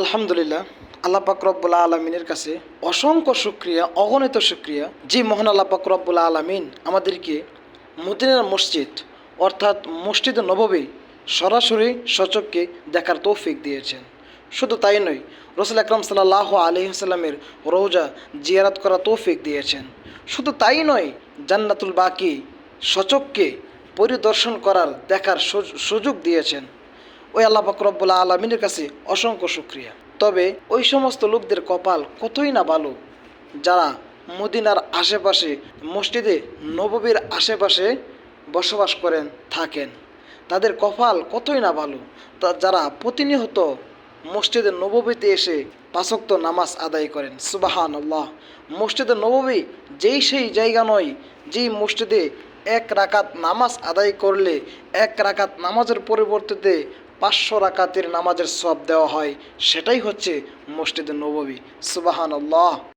আলহামদুলিল্লাহ, আল্লাহ পাক রব্বুল আলমিনের কাছে অসংখ্য শুক্রিয়া, অগণিত শুক্রিয়া। যে মহান আল্লাহ পাক রব্বুল আলমিন আমাদেরকে মদিনার মসজিদ অর্থাৎ মসজিদ নববী সরাসরি সচককে দেখার তৌফিক দিয়েছেন। শুধু তাই নয়, রসুল আকরম সাল্লাহ আলহিহাস্লামের রৌজা জিয়ারাত করা তৌফিক দিয়েছেন। শুধু তাই নয়, জান্নাতুল বাকি সচককে পরিদর্শন করার দেখার সুযোগ দিয়েছেন। ওই আল্লাহ ফাকরবুল্লা আলমিনের কাছে অসংখ্য শুক্রিয়া। তবে ওই সমস্ত লোকদের কপাল কতই না ভালো, যারা মদিনার আশেপাশে, মসজিদে নববীর আশেপাশে বসবাস করেন, থাকেন। তাদের কপাল কতই না ভালো, তা যারা প্রতিনিয়ত মসজিদে নববীতে এসে পাঁচক্ত নামাজ আদায় করেন সুবাহান আল্লাহ মসজিদে নববী যেই সেই জায়গা নয়, যেই মসজিদে এক রাকাত নামাজ আদায় করলে এক রাকাত নামাজের পরিবর্তে পাঁচশো রাকাতের নামাজের সব দেওয়া হয় সেটাই হচ্ছে মসজিদ নববী। সুবাহান আল্লাহ